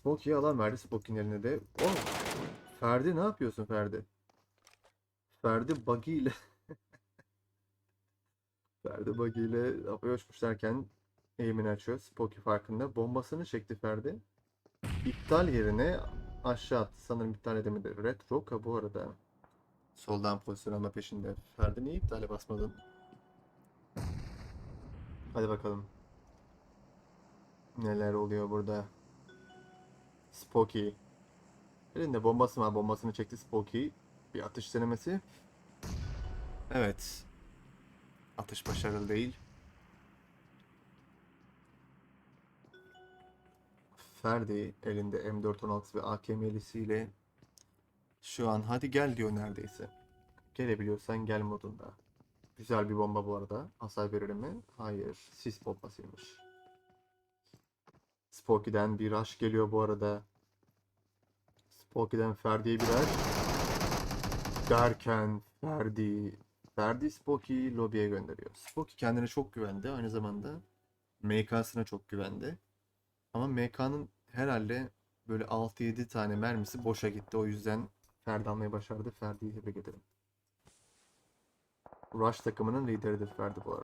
Spooky'ye alan verdi Spooky'nin eline de. Oh! Ferdi ne yapıyorsun Ferdi? Ferdi buggy ile Ferdi buggy ile havaya derken eğimini açıyor. Spooky farkında. Bombasını çekti Ferdi. İptal yerine aşağı attı. Sanırım iptal edemedi. Red Roka bu arada. Soldan pozisyon alma peşinde. Ferdi niye iptale basmadın? Hadi bakalım. Neler oluyor burada? Spooky. Elinde bombası var. Bombasını çekti Spooky. Bir atış denemesi. Evet. Atış başarılı değil. Ferdi elinde M416 ve AKM'lisiyle şu an hadi gel diyor neredeyse. Gelebiliyorsan gel modunda. Güzel bir bomba bu arada. Hasar verir mi? Hayır. Sis bombasıymış. Spooky'den bir rush geliyor bu arada. Spooky'den Ferdi'ye bir rush. Derken Ferdi Ferdi Spooky'yi lobiye gönderiyor. Spooky kendine çok güvendi. Aynı zamanda MK'sına çok güvendi. Ama MK'nın herhalde böyle 6-7 tane mermisi boşa gitti. O yüzden Ferdi almayı başardı. Ferdi'yi tebrik ederim. Rush takımının lideridir Ferdi bu arada.